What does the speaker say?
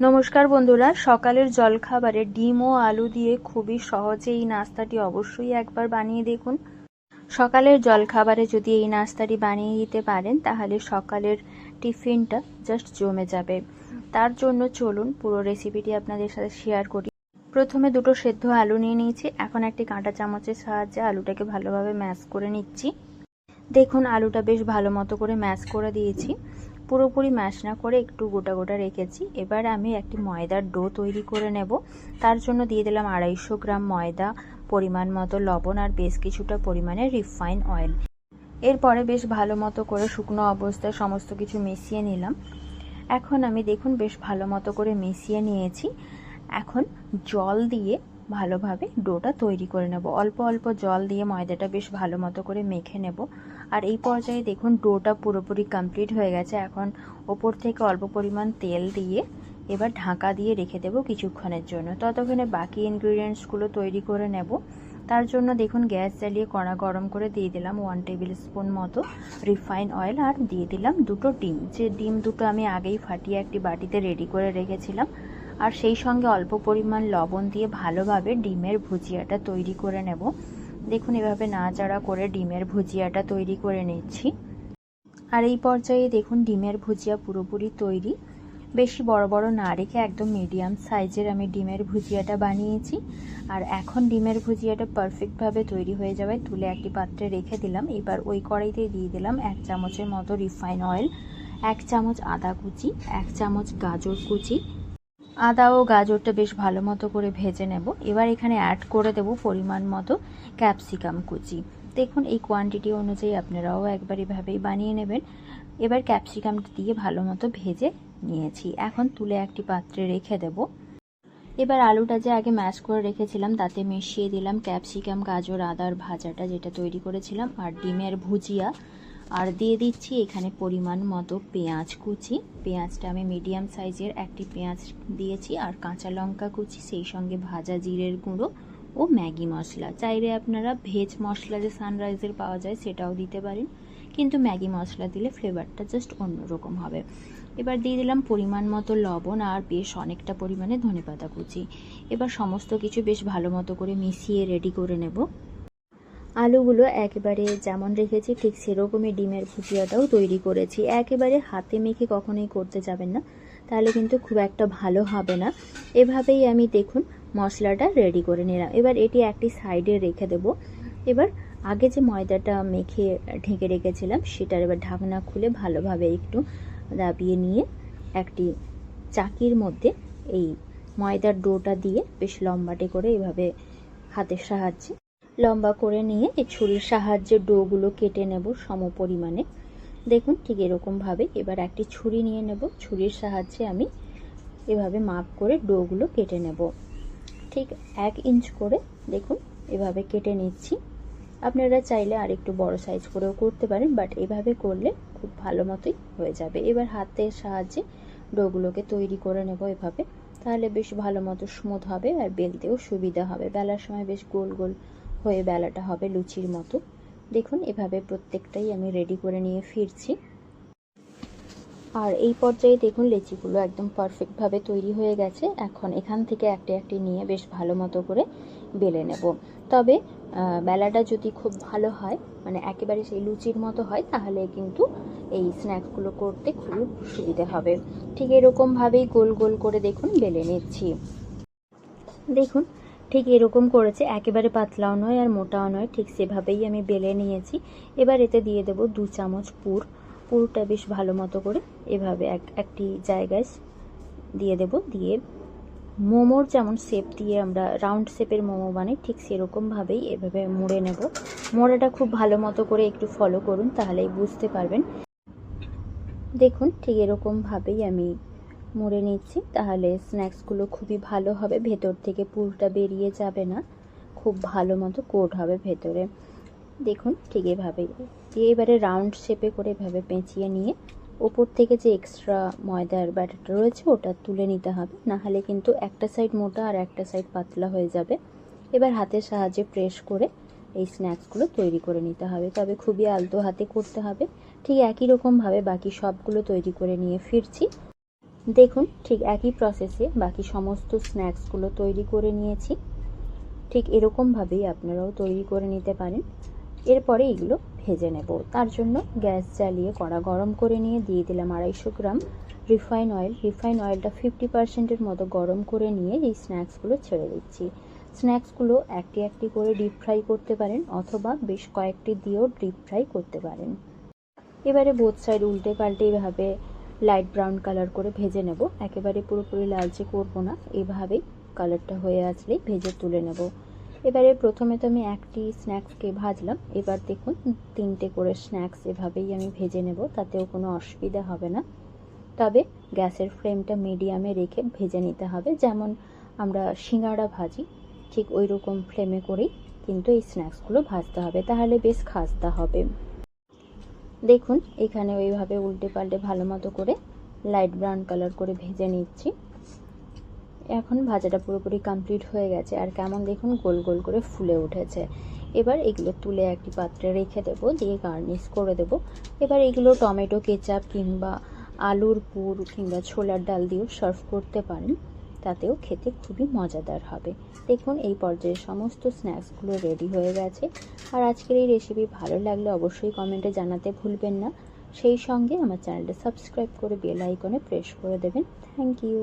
নমস্কার বন্ধুরা, সকালের জলখাবারে ডিম ও আলু দিয়ে খুবই সহজে এই নাস্তাটি অবশ্যই একবার বানিয়ে দেখুন। সকালের জলখাবারে যদি এই নাস্তাটি বানিয়ে দিতে পারেন, তাহলে সকালের টিফিনটা জাস্ট জমে যাবে। তার জন্য চলুন পুরো রেসিপিটি আপনাদের সাথে শেয়ার করি। প্রথমে দুটো সেদ্ধ আলু নিয়ে নিয়েছি। এখন একটি কাঁটা চামচের সাহায্যে আলুটাকে ভালোভাবে ম্যাশ করে নিচ্ছি। দেখুন, আলুটা বেশ ভালো মতো করে ম্যাশ করে দিয়েছি। পুরোপুরি ম্যাশ না করে একটু গোটা গোটা রেখেছি। এবার আমি একটি ময়দার ডো তৈরি করে নেব। তার জন্য দিয়ে দিলাম আড়াইশো গ্রাম ময়দা, পরিমাণ মতো লবণ আর বেশ কিছুটা পরিমাণে রিফাইন অয়েল। এরপরে বেশ ভালো মতো করে শুকনো অবস্থায় সমস্ত কিছু মিশিয়ে নিলাম। এখন আমি দেখুন বেশ ভালো মতো করে মিশিয়ে নিয়েছি। এখন জল দিয়ে ভালোভাবে ডোটা তৈরি করে নেব। অল্প অল্প জল দিয়ে ময়দাটা বেশ ভালো মতো করে মেখে নেব। আর এই পর্যায়ে দেখুন ডোটা পুরোপুরি কমপ্লিট হয়ে গেছে। এখন ওপর থেকে অল্প পরিমাণ তেল দিয়ে এবার ঢাকা দিয়ে রেখে দেব কিছুক্ষণের জন্য। ততক্ষণে বাকি ইনগ্রিডিয়েন্টসগুলো তৈরি করে নেব। তার জন্য দেখুন গ্যাস জ্বালিয়ে কড়া গরম করে দিয়ে দিলাম ওয়ান টেবিল স্পুন মতো রিফাইন অয়েল আর দিয়ে দিলাম দুটো ডিম। যে ডিম দুটো আমি আগেই ফাটিয়ে একটি বাটিতে রেডি করে রেখেছিলাম। আর সেই সঙ্গে অল্প পরিমাণ লবণ দিয়ে ভালোভাবে ডিমের ভুজিয়াটা তৈরি করে নেব। দেখুন, এভাবে নাড়াচাড়া করে ডিমের ভুজিয়াটা তৈরি করে নিচ্ছি। আর এই পর্যায়ে দেখুন, ডিমের ভুজিয়া পুরোপুরি তৈরি। বেশি বড় বড় না রেখে একদম মিডিয়াম সাইজের আমি ডিমের ভুজিয়াটা বানিয়েছি। আর এখন ডিমের ভুজিয়াটা পারফেক্টভাবে তৈরি হয়ে যাবে। তুলে একটি পাত্রে রেখে দিলাম। এবার ওই কড়াইতে দিয়ে দিলাম এক চামচের মতো রিফাইন অয়েল, এক চামচ আদা কুচি, এক চামচ গাজর কুচি আদা ও গাজরটা বেশ ভালো মতো করে ভেজে নেব। এবার এখানে অ্যাড করে দেব পরিমাণ মতো ক্যাপসিকাম কুচি। দেখুন, এই কোয়ান্টিটি অনুযায়ী আপনারাও একবার এভাবেই বানিয়ে নেবেন। এবার ক্যাপসিকামটা দিয়ে ভালো মতো ভেজে নিয়েছি। এখন তুলে একটি পাত্রে রেখে দেব। এবার আলুটা যে আগে ম্যাশ করে রেখেছিলাম, তাতে মিশিয়ে দিলাম ক্যাপসিকাম গাজর, আদার ভাজাটা যেটা তৈরি করেছিলাম, আর ডিমের ভুজিয়া। আর দিয়ে দিচ্ছি এখানে পরিমাণ মতো পেঁয়াজ কুচি। পেঁয়াজটা আমি মিডিয়াম সাইজের একটি পেঁয়াজ দিয়েছি আর কাঁচা লঙ্কা কুচি, সেই সঙ্গে ভাজা জিরের গুঁড়ো ও ম্যাগি মশলা। চাইলে আপনারা ভেজ মশলা যে সানরাইজের পাওয়া যায় সেটাও দিতে পারেন, কিন্তু ম্যাগি মশলা দিলে ফ্লেভারটা জাস্ট অন্যরকম হবে। এবার দিয়ে দিলাম পরিমাণ মতো লবণ আর বেশ অনেকটা পরিমাণে ধনেপাতা কুচি। এবার সমস্ত কিছু বেশ ভালো মতো করে মিশিয়ে রেডি করে নেব। আলুগুলো একেবারে যেমন রেখেছি, ঠিক সেরকমই ডিমের ভুজিয়াটাও তৈরি করেছি। একেবারে হাতে মেখে কখনোই করতে যাবেন না, তাহলে কিন্তু খুব একটা ভালো হবে না। এভাবেই আমি দেখুন মশলাটা রেডি করে নিলাম। এবার এটি একটি সাইডে রেখে দেব। এবার আগে যে ময়দাটা মেখে ঢেকে রেখেছিলাম, সেটার এবার ঢাকনা খুলে ভালোভাবে একটু দাবিয়ে নিয়ে একটি চাকির মধ্যে এই ময়দার ডোটা দিয়ে বেশ লম্বাটে করে এভাবে হাতের সাহায্যে লম্বা করে নিয়ে এই ছুরির সাহায্যে ডোগুলো কেটে নেব সম পরিমাণে দেখুন ঠিক এরকমভাবে এবার একটি ছুরি নিয়ে নেব। ছুরির সাহায্যে আমি এভাবে মাপ করে ডোগুলো কেটে নেব। ঠিক এক ইঞ্চ করে দেখুন এভাবে কেটে নিচ্ছি। আপনারা চাইলে আর একটু বড় সাইজ করেও করতে পারেন, বাট এভাবে করলে খুব ভালো মতোই হয়ে যাবে। এবার হাতের সাহায্যে ডোগুলোকে তৈরি করে নেব এভাবে। তাহলে বেশ ভালো মতো স্মুথ হবে আর বেলতেও সুবিধা হবে। বেলার সময় বেশ গোল গোল হয়ে বেলাটা হবে লুচির মতো। দেখুন, এভাবে প্রত্যেকটাই আমি রেডি করে নিয়ে ফিরছি। আর এই পর্যায়ে দেখুন, লেচিগুলো একদম পারফেক্টভাবে তৈরি হয়ে গেছে। এখন এখান থেকে একটি একটি নিয়ে বেশ ভালো মতো করে বেলে নেব। তবে বেলাটা যদি খুব ভালো হয় মানে একেবারে সেই লুচির মতো হয়, তাহলে কিন্তু এই স্ন্যাক্সগুলো করতে খুব সুবিধে হবে। ঠিক এরকমভাবেই গোল গোল করে দেখুন, বেলে নিচ্ছি। দেখুন ঠিক এরকম করেছে, একেবারে পাতলাও নয় আর মোটাও নয়, ঠিক সেভাবেই আমি বেলে নিয়েছি। এবার এতে দিয়ে দেব দু চামচ পুর। পুরটা বেশ ভালো মতো করে এভাবে এক, একটি জায়গায় দিয়ে দেব, দিয়ে মোমোর যেমন শেপ দিয়ে আমরা রাউন্ড শেপের মোমো বানাই, ঠিক সেরকমভাবেই এভাবে মুড়ে নেব। মোড়াটা খুব ভালো মতো করে একটু ফলো করুন, তাহলেই বুঝতে পারবেন। দেখুন, ঠিক এরকমভাবেই আমি মুড়ে নিচ্ছি, তাহলে স্ন্যাক্সগুলো খুবই ভালো হবে, ভেতর থেকে পুরটা বেরিয়ে যাবে না, খুব ভালো মতো কোট হবে ভেতরে। দেখুন ঠিক এভাবে দিয়ে এবারে রাউন্ড শেপে করে এভাবে পেঁচিয়ে নিয়ে, ওপর থেকে যে এক্সট্রা ময়দার ব্যাটারটা রয়েছে, ওটা তুলে নিতে হবে। নাহলে কিন্তু একটা সাইড মোটা আর একটা সাইড পাতলা হয়ে যাবে। এবার হাতের সাহায্যে প্রেস করে এই স্ন্যাক্সগুলো তৈরি করে নিতে হবে। তবে খুবই আলতো হাতে করতে হবে। ঠিক একই রকমভাবে বাকি সবগুলো তৈরি করে নিয়ে ফিরছি। দেখুন, ঠিক একই প্রসেসে বাকি সমস্ত স্ন্যাক্সগুলো তৈরি করে নিয়েছি। ঠিক এরকমভাবেই আপনারাও তৈরি করে নিতে পারেন। এরপরে এগুলো ভেজে নেব। তার জন্য গ্যাস জ্বালিয়ে কড়া গরম করে নিয়ে দিয়ে দিলাম আড়াইশো গ্রাম রিফাইন অয়েল রিফাইন অয়েলটা ফিফটি পার্সেন্টের মতো গরম করে নিয়ে এই স্ন্যাক্সগুলো ছেড়ে দিচ্ছি। স্ন্যাক্সগুলো একটি একটি করে ডিপ ফ্রাই করতে পারেন অথবা বেশ কয়েকটি দিয়েও ডিপ ফ্রাই করতে পারেন। এবারে বোথ সাইড উল্টে পাল্টে এভাবে লাইট ব্রাউন কালার করে ভেজে নেব। একেবারে পুরোপুরি লালচে করব না, এভাবেই কালারটা হয়ে আসলেই ভেজে তুলে নেব। এবারে প্রথমে তো আমি একটি স্ন্যাক্সকে ভাজলাম। এবার দেখুন, তিনটে করে স্ন্যাক্স এভাবেই আমি ভেজে নেব, তাতেও কোনো অসুবিধা হবে না। তবে গ্যাসের ফ্লেমটা মিডিয়ামে রেখে ভেজে নিতে হবে। যেমন আমরা সিঙ্গাড়া ভাজি, ঠিক ওই রকম ফ্লেমে করেই কিন্তু এই স্ন্যাক্সগুলো ভাজতে হবে। তাহলে বেশ খাস্তা হবে। দেখুন, এখানে ওইভাবে উল্টে পাল্টে ভালো মতো করে লাইট ব্রাউন কালার করে ভেজে নিচ্ছি। এখন ভাজাটা পুরোপুরি কমপ্লিট হয়ে গেছে, আর কেমন দেখুন গোল গোল করে ফুলে উঠেছে। এবার এগুলো তুলে একটি পাত্রে রেখে দেবো, দিয়ে গার্নিশ করে দেবো। এবার এগুলো টমেটো কেচাপ কিংবা আলুর পুর কিংবা ছোলার ডাল দিয়েও সার্ভ করতে পারেন। তাতেও খেতে খুবই মজাদার হবে। দেখুন, এই পর্যায়ে সমস্ত স্ন্যাক্সগুলো রেডি হয়ে গেছে। আর আজকের এই রেসিপি ভালো লাগলে অবশ্যই কমেন্টে জানাতে ভুলবেন না। সেই সঙ্গে আমার চ্যানেলটা সাবস্ক্রাইব করে বেল আইকনে প্রেস করে দেবেন। Thank you